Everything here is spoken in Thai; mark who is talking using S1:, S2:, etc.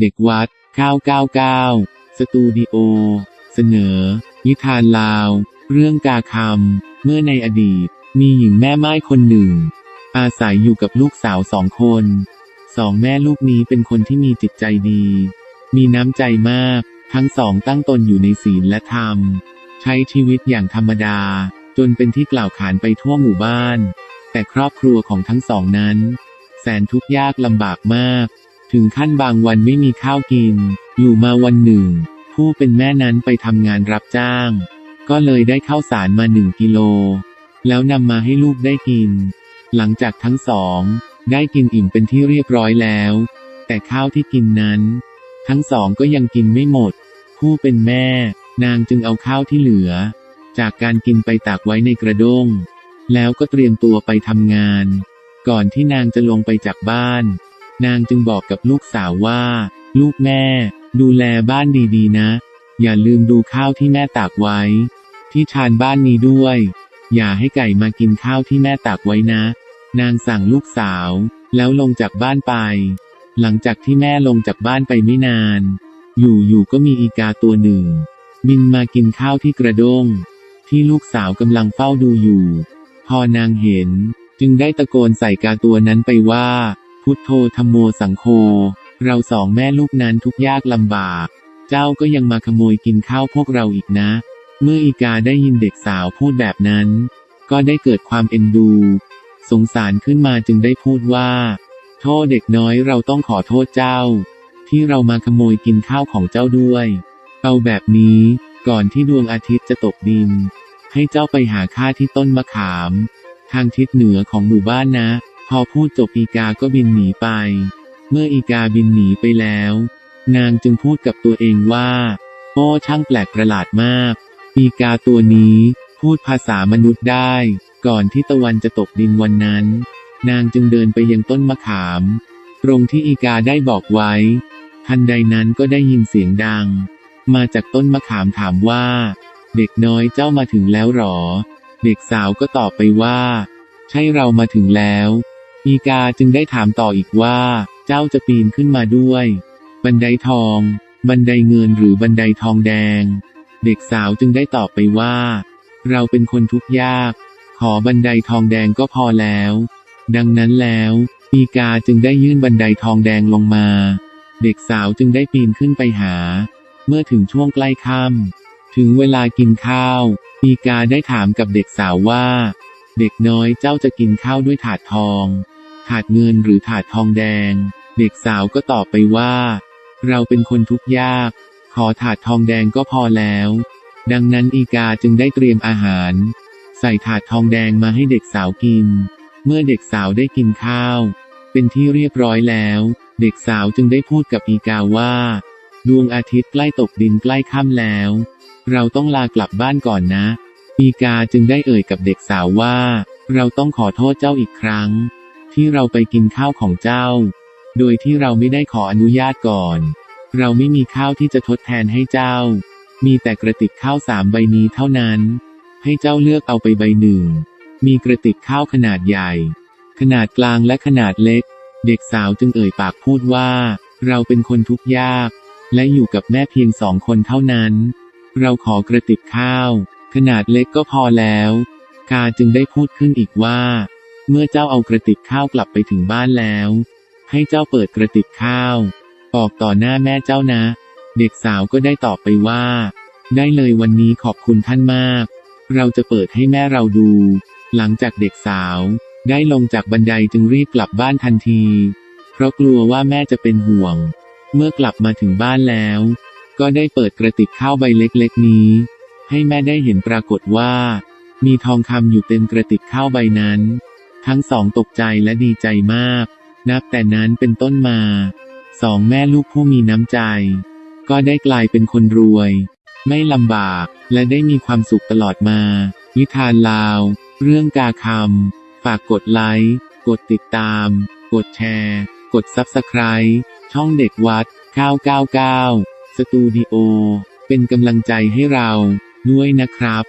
S1: เด็กวัด 999 สตูดิโอ เสนอ นิทานลาว เรื่องกาคำ เมื่อในอดีต มีหญิงแม่ไม้คนหนึ่ง อาศัยอยู่กับลูกสาวสองคน สองแม่ลูกนี้เป็นคนที่มีจิตใจดี มีน้ำใจมาก ทั้งสองตั้งตนอยู่ในศีลและธรรม ใช้ชีวิตอย่างธรรมดา จนเป็นที่กล่าวขานไปทั่วหมู่บ้าน แต่ครอบครัวของทั้งสองนั้น แสนทุกข์ยากลำบากมาก ถึงขั้นบางวันไม่มีข้าวกิน อยู่มาวันหนึ่ง ผู้เป็นแม่นั้นไปทำงานรับจ้าง ก็เลยได้ข้าวสารมาหนึ่งกิโล แล้วนำมาให้ลูกได้กิน หลังจากทั้งสอง ได้กินอิ่มเป็นที่เรียบร้อยแล้ว แต่ข้าวที่กินนั้น ทั้งสองก็ยังกินไม่หมด ผู้เป็นแม่ นางจึงเอาข้าวที่เหลือ จากการกินไปตากไว้ในกระด้ง แล้วก็เตรียมตัวไปทำงาน ก่อนที่นางจะลงไปจากบ้าน นางจึงบอกกับลูกสาวว่า ลูกแม่ ดูแลบ้านดีๆนะ อย่าลืมดูข้าวที่แม่ตากไว้ ที่ชานบ้านนี้ด้วย อย่าให้ไก่มากินข้าวที่แม่ตากไว้นะ นางสั่งลูกสาว แล้วลงจากบ้านไป หลังจากที่แม่ลงจากบ้านไปไม่นาน อยู่ๆก็มีอีกาตัวหนึ่ง บินมากินข้าวที่กระด้ง ที่ลูกสาวกำลังเฝ้าดูอยู่ พอนางเห็น จึงได้ตะโกนใส่กาตัวนั้นไปว่า พุทโธธรรมโมสังโฆ เราสองแม่ลูกนั้นทุกยากลำบาก เจ้าก็ยังมาขโมยกินข้าวพวกเราอีกนะ เมื่ออีกาได้ยินเด็กสาวพูดแบบนั้น ก็ได้เกิดความเอ็นดู สงสารขึ้นมาจึงได้พูดว่า โทษเด็กน้อยเราต้องขอโทษเจ้า ที่เรามาขโมยกินข้าวของเจ้าด้วย เอาแบบนี้ก่อนที่ดวงอาทิตย์จะตกดิน ให้เจ้าไปหาข้าที่ต้นมะขาม ทางทิศเหนือของหมู่บ้านนะ พอพูดจบอีกาก็บินหนีไป เมื่ออีกาบินหนีไปแล้ว นางจึงพูดกับตัวเองว่า โอ้ช่างแปลกประหลาดมาก อีกาตัวนี้ พูดภาษามนุษย์ได้ ก่อนที่ตะวันจะตกดินวันนั้น นางจึงเดินไปยังต้นมะขาม ตรงที่อีกาได้บอกไว้ ทันใดนั้นก็ได้ยินเสียงดัง มาจากต้นมะขามถามว่า เด็กน้อยเจ้ามาถึงแล้วหรอ เด็กสาวก็ตอบไปว่า ใช่เรามาถึงแล้ว อีกาจึงได้ถามต่ออีกว่า เจ้าจะปีนขึ้นมาด้วย บันไดทอง บันไดเงินหรือบันไดทองแดง เด็กสาวจึงได้ตอบไปว่า เราเป็นคนทุกข์ยาก ขอบันไดทองแดงก็พอแล้ว ดังนั้นแล้ว อีกาจึงได้ยื่นบันไดทองแดงลงมา เด็กสาวจึงได้ปีนขึ้นไปหา เมื่อถึงช่วงใกล้ค่ำถึงเวลากินข้าว อีกาได้ถามกับเด็กสาวว่า เด็กน้อยเจ้าจะกินข้าวด้วยถาดทอง ถาดเงินหรือถาดทองแดง เด็กสาวก็ตอบไปว่า เราเป็นคนทุกข์ยาก ขอถาดทองแดงก็พอแล้ว ดังนั้นอีกาจึงได้เตรียมอาหาร ใส่ถาดทองแดงมาให้เด็กสาวกิน เมื่อเด็กสาวได้กินข้าว เป็นที่เรียบร้อยแล้ว เด็กสาวจึงได้พูดกับอีกาว่า ดวงอาทิตย์ใกล้ตกดินใกล้ค่ำแล้ว เราต้องลากลับบ้านก่อนนะ อีกาจึงได้เอ่ยกับเด็กสาวว่า เราต้องขอโทษเจ้าอีกครั้ง ที่เราไปกินข้าวของเจ้า โดยที่เราไม่ได้ขออนุญาตก่อน เราไม่มีข้าวที่จะทดแทนให้เจ้า มีแต่กระติกข้าวสามใบนี้เท่านั้น ให้เจ้าเลือกเอาไปใบหนึ่ง มีกระติกข้าวขนาดใหญ่ ขนาดกลางและขนาดเล็ก เด็กสาวจึงเอ่ยปากพูดว่า เราเป็นคนทุกข์ยาก และอยู่กับแม่เพียงสองคนเท่านั้น เราขอกระติกข้าว ขนาดเล็กก็พอแล้ว กาจึงได้พูดขึ้นอีกว่า เมื่อเจ้าเอากระติกข้าวกลับไปถึงบ้านแล้ว ให้เจ้าเปิดกระติกข้าว ออกต่อหน้าแม่เจ้านะ เด็กสาวก็ได้ตอบไปว่า ได้เลยวันนี้ขอบคุณท่านมาก เราจะเปิดให้แม่เราดู หลังจากเด็กสาว ได้ลงจากบันไดจึงรีบกลับบ้านทันที เพราะกลัวว่าแม่จะเป็นห่วง เมื่อกลับมาถึงบ้านแล้ว ก็ได้เปิดกระติกข้าวใบเล็กๆนี้ ให้แม่ได้เห็นปรากฏว่า มีทองคำอยู่เต็มกระติกข้าวใบนั้น ทั้งสองตกใจและดีใจมาก นับแต่นั้นเป็นต้นมา สองแม่ลูกผู้มีน้ำใจ ก็ได้กลายเป็นคนรวย ไม่ลำบากและได้มีความสุขตลอดมา นิทานลาว เรื่องกาคำ ฝากกดไลค์ กดติดตาม กดแชร์ กด Subscribe ช่องเด็กวัด 999 สตูดิโอ เป็นกำลังใจให้เราด้วยนะครับ